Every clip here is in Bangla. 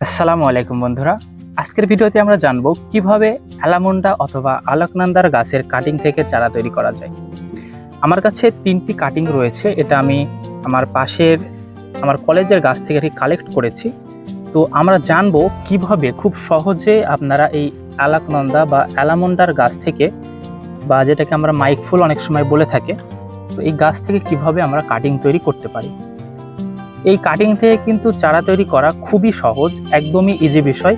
আসসালামু আলাইকুম বন্ধুরা। আজকের ভিডিওতে আমরা জানব কীভাবে অ্যালামন্ডা অথবা আলোকনন্দার গাছের কাটিং থেকে চারা তৈরি করা যায়। আমার কাছে তিনটি কাটিং রয়েছে, এটা আমি আমার পাশের, আমার কলেজের গাছ থেকে কালেক্ট করেছি। তো আমরা জানব কীভাবে খুব সহজে আপনারা এই আলাকনন্দা বা অ্যালামন্ডার গাছ থেকে বা যেটাকে আমরা মাইক ফুল অনেক সময় বলে থাকে, তো এই গাছ থেকে কীভাবে আমরা কাটিং তৈরি করতে পারি। এই কাটিং থেকে কিন্তু চারা তৈরি করা খুবই সহজ, একদমই ইজি বিষয়।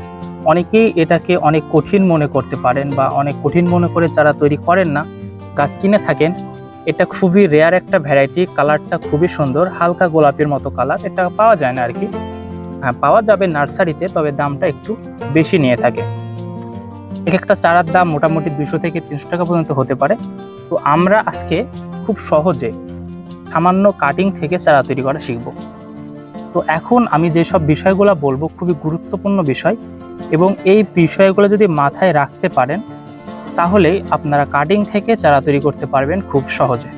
অনেকেই এটাকে অনেক কঠিন মনে করতে পারেন বা অনেক কঠিন মনে করে চারা তৈরি করেন না। গাছ কিনে থাকেন, এটা খুবই রেয়ার একটা ভ্যারাইটি কালারটা খুবই সুন্দর, হালকা গোলাপের মতো কালার এটা পাওয়া যায় না আর কি হ্যাঁ পাওয়া যাবে নার্সারিতে, তবে দামটা একটু বেশি নিয়ে থাকে। এক একটা চারার দাম মোটামুটি দুশো থেকে তিনশো টাকা পর্যন্ত হতে পারে। তো আমরা আজকে খুব সহজে সামান্য কাটিং থেকে চারা তৈরি করা শিখব। তো এখন আমি যেসব বিষয়গুলো বলব খুবই গুরুত্বপূর্ণ বিষয় এবং এই বিষয়গুলো যদি মাথায় রাখতে পারেন তাহলেই আপনারা কাটিং থেকে চারা তৈরি করতে পারবেন খুব সহজে।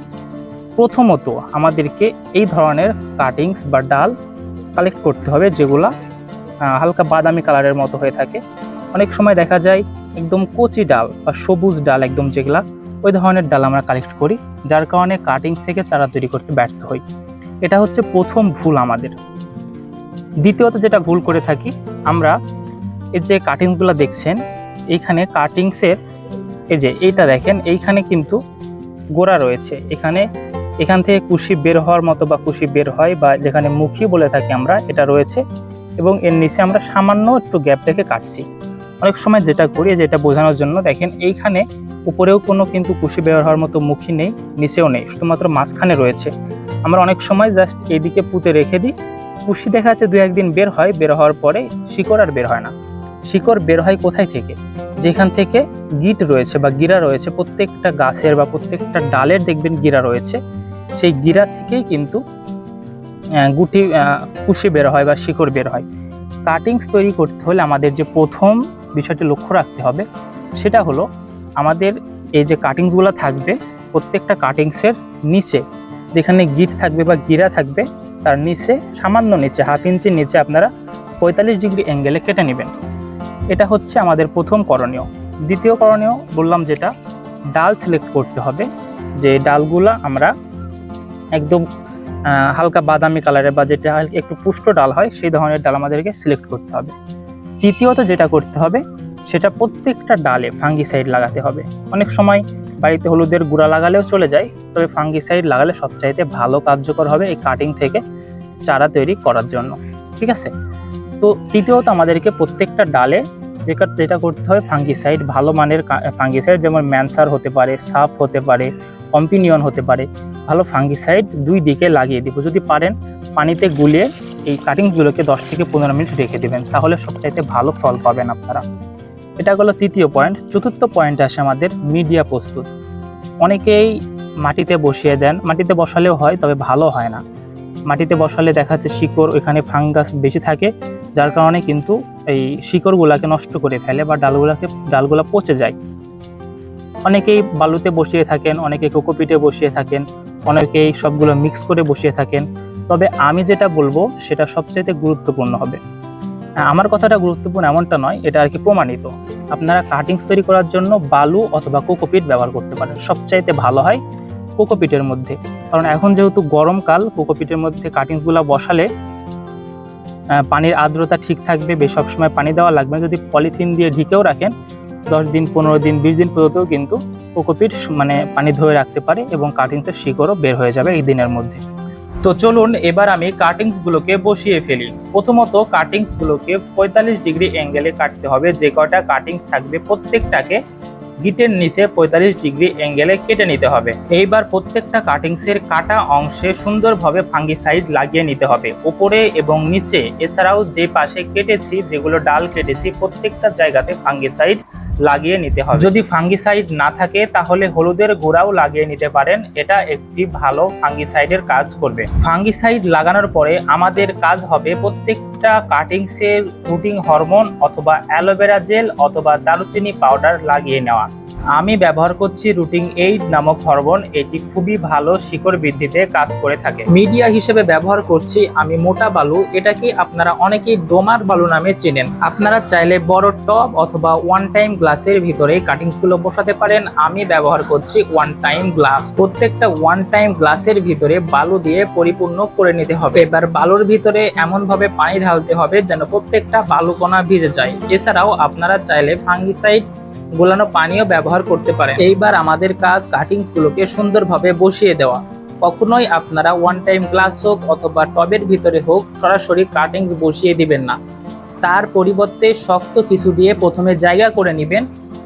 প্রথমত আমাদেরকে এই ধরনের কাটিংস বা ডাল কালেক্ট করতে হবে যেগুলা হালকা বাদামি কালারের মতো হয়ে থাকে। অনেক সময় দেখা যায় একদম কচি ডাল বা সবুজ ডাল একদম যেগুলা, ওই ধরনের ডাল আমরা কালেক্ট করি, যার কারণে কাটিং থেকে চারা তৈরি করতে ব্যর্থ হই। এটা হচ্ছে প্রথম ভুল আমাদের। দ্বিতীয়ত যেটা ভুল করে থাকি, আমরা এই যে কাটিংসগুলো দেখছেন, এইখানে কাটিংসের এই যে এইটা দেখেন, এইখানে কিন্তু গোড়া রয়েছে। এখানে এখান থেকে কুশি বের হওয়ার মতো বা কুশি বের হয় বা যেখানে মুখী বলে থাকি আমরা, এটা রয়েছে। এবং এর নিচে আমরা সামান্য একটু গ্যাপ রেখে কাটছি। অনেক সময় যেটা করি যেটা বোঝানোর জন্য, দেখেন এইখানে উপরেও কোনো কিন্তু কুশি বের হওয়ার মতো মুখী নেই, নিচেও নেই, শুধুমাত্র মাঝখানে রয়েছে। আমরা অনেক সময় জাস্ট এইদিকে পুঁতে রেখে দিই কুশি দেখা যাচ্ছে দু একদিন বের হয়, বের হওয়ার পরে শিকড় আর বের হয় না। শিকড় বের হয় কোথায় থেকে? যেখান থেকে গিট রয়েছে বা গিরা রয়েছে, প্রত্যেকটা গাছের বা প্রত্যেকটা ডালের দেখবেন গিরা রয়েছে। সেই গিরা থেকেই কিন্তু গুটি কুশি বের হয় বা শিকড় বের হয়। কাটিংস তৈরি করতে হলে আমাদের যে প্রথম বিষয়টি লক্ষ্য রাখতে হবে, সেটা হলো আমাদের এই যে কাটিংসগুলো থাকবে, প্রত্যেকটা কাটিংসের নিচে যেখানে গিট থাকবে বা গিরা থাকবে তার নিচে, সামান্য নিচে, হাফ ইঞ্চির নিচে আপনারা পঁয়তাল্লিশ ডিগ্রি অ্যাঙ্গেলে কেটে নেবেন। এটা হচ্ছে আমাদের প্রথম করণীয়। দ্বিতীয় করণীয় বললাম যেটা, ডাল সিলেক্ট করতে হবে, যে ডালগুলা আমরা একদম হালকা বাদামি কালারের বা যেটা একটু পুষ্ট ডাল হয়, সেই ধরনের ডাল আমাদেরকে সিলেক্ট করতে হবে। তৃতীয়ত যেটা করতে হবে সেটা প্রত্যেকটা ডালে ফাঙ্গিসাইড লাগাতে হবে। অনেক সময় বাড়িতে হলুদের গুঁড়া লাগালেও চলে যায়, তবে ফাঙ্গিসাইড লাগালে সবচাইতে ভালো কার্যকর হবে এই কাটিং থেকে চারা তৈরি করার জন্য, ঠিক আছে? তো তৃতীয়ত আমাদেরকে প্রত্যেকটা ডালে যেটা যেটা করতে হবে ফাঙ্গিসাইড ভালো মানের ফাঙ্গিসাইড যেমন ম্যানসার হতে পারে সাফ হতে পারে কম্পিনিয়ন হতে পারে, ভালো ফাঙ্গিসাইড দুই দিকে লাগিয়ে দিব। যদি পারেন পানিতে গুলিয়ে এই কাটিংগুলোকে দশ থেকে পনেরো মিনিট রেখে দেবেন, তাহলে সবচাইতে ভালো ফল পাবেন আপনারা। এটা হলো তৃতীয় পয়েন্ট চতুর্থ পয়েন্ট আসে আমাদের মিডিয়া প্রস্তুত। অনেকেই মাটিতে বসিয়ে দেন। মাটিতে বসালেও হয়, তবে ভালো হয় না। মাটিতে বসালে দেখা যাচ্ছে শিকড় ওইখানে ফাঙ্গাস বেশি থাকে, যার কারণে কিন্তু এই শিকড়গুলাকে নষ্ট করে ফেলে বা ডালগুলাকে, ডালগুলা পচে যায়। অনেকেই বালুতে বসিয়ে থাকেন, অনেকে কোকোপিটে বসিয়ে থাকেন, অনেকেই সবগুলো মিক্স করে বসিয়ে থাকেন। তবে আমি যেটা বলব, সেটা সবচাইতে গুরুত্বপূর্ণ হবে। আমার কথাটা গুরুত্বপূর্ণ এমনটা নয়, এটা আর কি প্রমাণিত। আপনারা কাটিংস তৈরি করার জন্য বালু অথবা কোকোপিট ব্যবহার করতে পারেন, সবচাইতে ভালো হয় কোকোপিটের মধ্যে। কারণ এখন যেহেতু গরমকাল কোকোপিটের মধ্যে কাটিংসগুলো বসালে পানির আর্দ্রতা ঠিক থাকবে বেশ সবসময় পানি দেওয়া লাগবে যদি পলিথিন দিয়ে ঢেকেও রাখেন, দশ দিন, পনেরো দিন, বিশ দিন পর্যন্তও কিন্তু কোকোপিট মানে পানি ধরে রাখতে পারে এবং কাটিংসের শিকড়ও বের হয়ে যাবে এই দিনের মধ্যে। তো চলুন এবার আমি কাটিংসগুলোকে বসিয়ে ফেলি। প্রথমত কাটিংসগুলোকে পঁয়তাল্লিশ ডিগ্রি অ্যাঙ্গেলে কাটতে হবে। যে কটা কাটিংস থাকবে প্রত্যেকটাকে গিটের নিচে পঁয়তাল্লিশ ডিগ্রি অ্যাঙ্গেলে কেটে নিতে হবে। এইবার প্রত্যেকটা কাটিংসের কাটা অংশে সুন্দরভাবে ফাঙ্গিসাইড লাগিয়ে নিতে হবে। উপরে এবং নিচে, এছাড়াও যে পাশে কেটেছি, যেগুলো ডাল কেটেছি, প্রত্যেকটা জায়গাতে ফাঙ্গিসাইড লাগিয়ে নিতে হবে। যদি ফাঙ্গিসাইড না থাকে, তাহলে হলুদের গুঁড়াও লাগিয়ে নিতে পারেন। এটা একটি ভালো ফাঙ্গিসাইডের কাজ করবে। ফাঙ্গিসাইড লাগানোর পরে আমাদের কাজ হবে প্রত্যেকটা কাটিংসের রুটিং হরমোন অথবা অ্যালোভেরা জেল অথবা দারুচিনি পাউডার লাগিয়ে নেওয়া। আমি ব্যবহার করছি রুটিং এইট নামক হরমোন। এটি খুবই ভালো শিকড় বৃদ্ধিতে কাজ করে থাকে। মিডিয়া হিসেবে ব্যবহার করছি আমি মোটা বালু। এটাকে আপনারা অনেকেই ডোমার বালু নামে চেনেন। আপনারা চাইলে বড় টব অথবা ওয়ান টাইম গ্লাসের ভিতরে কাটিংসগুলো বসাতে পারেন। আমি ব্যবহার করছি ওয়ান টাইম গ্লাস প্রত্যেকটা ওয়ান টাইম গ্লাসের ভিতরে বালু দিয়ে পরিপূর্ণ করে নিতে হবে। এবার বালুর ভিতরে এমন ভাবে পানি ঢালতে হবে যেন প্রত্যেকটা বালুকণা ভিজে যায়। এছাড়াও আপনারা চাইলে ফাঙ্গিসাইড গোলানো পানিও ব্যবহার করতে পারেন। এইবার আমাদের কাজ কাটিংস গুলোকে সুন্দরভাবে বসিয়ে দেওয়া। কখনোই আপনারা ওয়ান টাইম গ্লাস হোক অথবা টবের ভিতরে হোক সরাসরি কাটিংস বসিয়ে দিবেন না। তার পরিবর্তে শক্ত কিছু দিয়ে প্রথমে জায়গা করে নেবেন।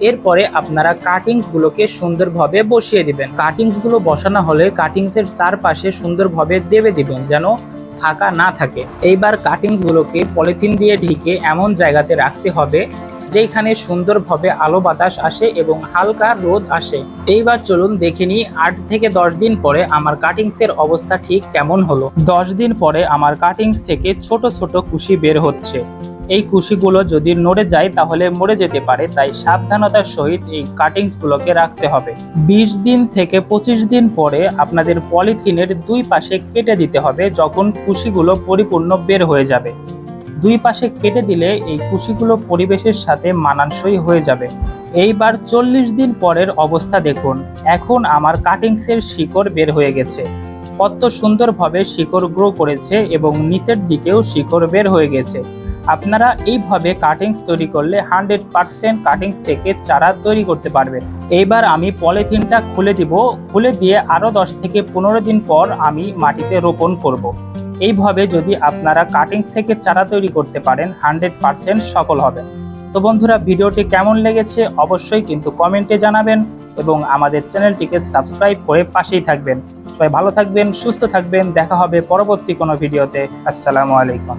এরপরে আপনারা কাটিংস গুলোকে সুন্দরভাবে বসিয়ে দিবেন। কাটিংসগুলো বসানো হলে কাটিংস এর চারপাশে সুন্দরভাবে দেবে দিবেন যেন ফাঁকা না থাকে। এইবার কাটিংস গুলোকে পলিথিন দিয়ে ঢেকে এমন জায়গাতে রাখতে হবে যেখানে সুন্দরভাবে আলো বাতাস আসে এবং হালকা রোদ আসে। এইবার চলুন দেখে নিই, আট থেকে দশ দিন পরে আমার কাটিংস এর অবস্থা ঠিক কেমন হলো। দশ দিন পরে আমার কাটিংস থেকে ছোট ছোট কুশি বের হচ্ছে। এই কুশিগুলো যদি নড়ে যায় তাহলে মরে যেতে পারে, তাই সাবধানতার সহিত এই কাটিংস গুলোকে রাখতে হবে। বিশ দিন থেকে পঁচিশ দিন পরে আপনাদের পলিথিনের দুই পাশে কেটে দিতে হবে, যখন কুশিগুলো পরিপূর্ণ বের হয়ে যাবে। দুই পাশে কেটে দিলে এই কুশিগুলো পরিবেশের সাথে মানানসই হয়ে যাবে। এইবার চল্লিশ দিন পরের অবস্থা দেখুন। এখন আমার কাটিংসের শিকড় বের হয়ে গেছে। কত সুন্দরভাবে শিকড় গ্রো করেছে এবং নিচের দিকেও শিকড় বের হয়ে গেছে। আপনারা এইভাবে কাটিংস তৈরি করলে হান্ড্রেড পার্সেন্ট কাটিংস থেকে চারা তৈরি করতে পারবেন। এইবার আমি পলিথিনটা খুলে দিব। খুলে দিয়ে আরও দশ থেকে পনেরো দিন পর আমি মাটিতে রোপণ করব। এইভাবে যদি আপনারা কাটিংস থেকে চারা তৈরি করতে পারেন হান্ড্রেড পারসেন্ট সফল হবে তো বন্ধুরা, ভিডিওটি কেমন লেগেছে অবশ্যই কিন্তু কমেন্টে জানাবেন এবং আমাদের চ্যানেলটিকে সাবস্ক্রাইব করে পাশেই থাকবেন। সবাই ভালো থাকবেন, সুস্থ থাকবেন, দেখা হবে পরবর্তী কোনো ভিডিওতে। আসসালামু আলাইকুম।